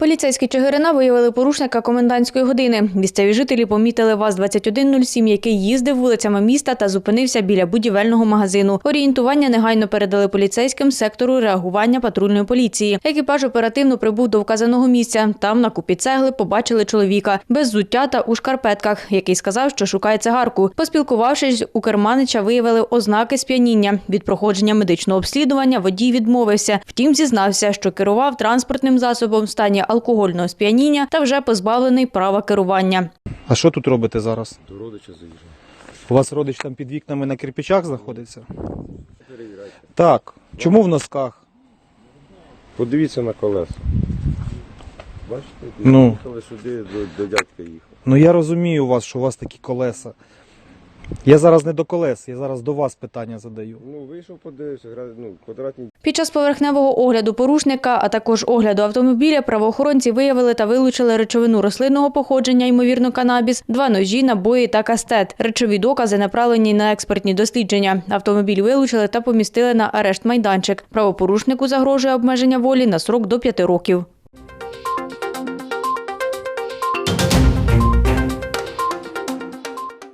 Поліцейські Чигирина виявили порушника комендантської години. Місцеві жителі помітили ВАЗ-2107, який їздив вулицями міста та зупинився біля будівельного магазину. Орієнтування негайно передали поліцейським сектору реагування патрульної поліції. Екіпаж оперативно прибув до вказаного місця. Там на купі цегли побачили чоловіка без зуття та у шкарпетках, який сказав, що шукає цигарку. Поспілкувавшись, у керманича виявили ознаки сп'яніння. Від проходження медичного обслідування водій відмовився. Втім, зізнався, що керував транспортним засобом в стані алкогольного сп'яніння та вже позбавлений права керування. А що тут робите зараз? До родича заїжджав. У вас родич там під вікнами на кирпичах знаходиться? Так. Чому в носках? Подивіться на колеса. Бачите, Ну. їхали сюди, до, до дядька їхав. Ну я розумію вас, що у вас такі колеса. Я зараз не до колес, я зараз до вас питання задаю. Ну, вийшов, подивився, ну, квадратні Під час поверхневого огляду порушника, а також огляду автомобіля, правоохоронці виявили та вилучили речовину рослинного походження, ймовірно, канабіс, два ножі, набої та кастет. Речові докази направлені на експертні дослідження. Автомобіль вилучили та помістили на арешт майданчик. Правопорушнику загрожує обмеження волі на срок до п'яти років.